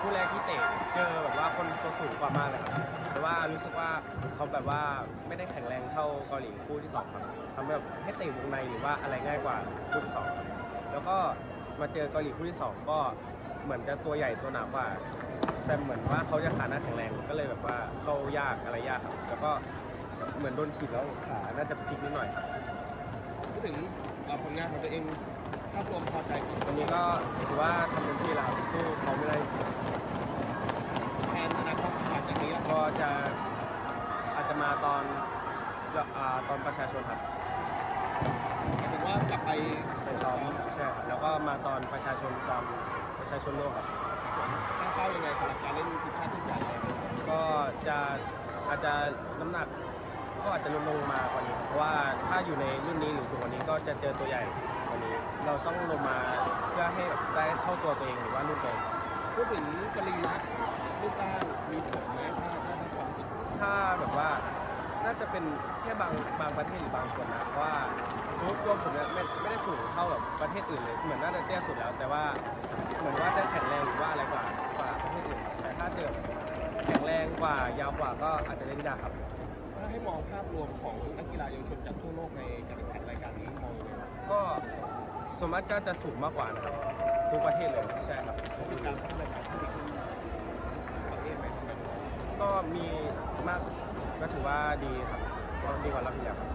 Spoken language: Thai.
คู่แรกที่เตะเจอแบบว่าคนตัวสูงกว่ามากเลยครับแต่ว่ารู้สึกว่าเขาแบบว่าไม่ได้แข็งแรงเท่าเกาหลีคู่ที่สองครับทำแบบให้เตะวงในหรือว่าอะไรง่ายกว่าคู่ที่สองครับแล้วก็มาเจอเกาหลีคู่ที่สองก็เหมือนจะตัวใหญ่ตัวหนากว่า แต่เหมือนว่าเขาจะขาหน้าแข็งแรงก็เลยแบบว่าเข้ายากอะไรยากครับ แล้วก็เหมือนโดนถีบแล้วขาน่าจะพลิกนิดหน่อยครับพูดถึงเอ่อผลงานของตัวเอง ภาพรวมพอใจกี่วันนี้ก็ถือว่าทำเต็มที่แล้วครับสู้เขาไม่ได้แทนอนาคตหลังจากนี้แล้วก็จะอาจจะมาตอนอ่าตอนประชาชนครับหมายถึงว่ากลับไปไปซ้อมใช่ครับแล้วก็มาตอนประชาชนตอนประชาชนโลกครับตั้งเป้ายังไงสำหรับการเล่นทีมชาติชุดใหญ่เลยก็จะอาจจะน้ำหนัก ก็อาจจะลดลงมากว่านี้ครับเพราะว่าถ้าอยู่ในรุ่นนี้หรือสูงกว่านี้ก็จะเจอตัวใหญ่กว่านี้ เราต้องลงมาเพื่อให้แบบได้เท่าตัวตัวเองหรือว่ารุ่นตัวเองพูดถึงสรีระรูปร่างมีผลไหมถ้าถ้าถ้าความรู้สึกถ้าแบบว่าน่าจะเป็นแค่บางบางประเทศหรือบางคนนะเพราะว่าสมมติตัวผมเนี่ยไม่ไม่ได้สูงเท่าแบบประเทศอื่นเลยเหมือนน่าจะเตี้ยสุดแล้ว แต่ว่าเหมือนว่าจะแข็งแรงหรือว่าอะไรกว่ากว่าประเทศอื่นครับแต่ถ้าเจอแข็งแรงกว่ายาวกว่าก็อาจจะเล่นยากครับ ถ้าให้มองภาพรวมของนักกีฬาเยาวชนจากทั่วโลกในการแข่งขันรายการนี้มองยังไงบ้างก็สมมติก็จะสูงมากกว่านะครับทุกประเทศเลยใช่ครับมีการพัฒนาการที่ดีขึ้นประเทศไหมครับ ก็มีมากก็ถือว่าดีครับก็ดีกว่าเราที่แล้วครับ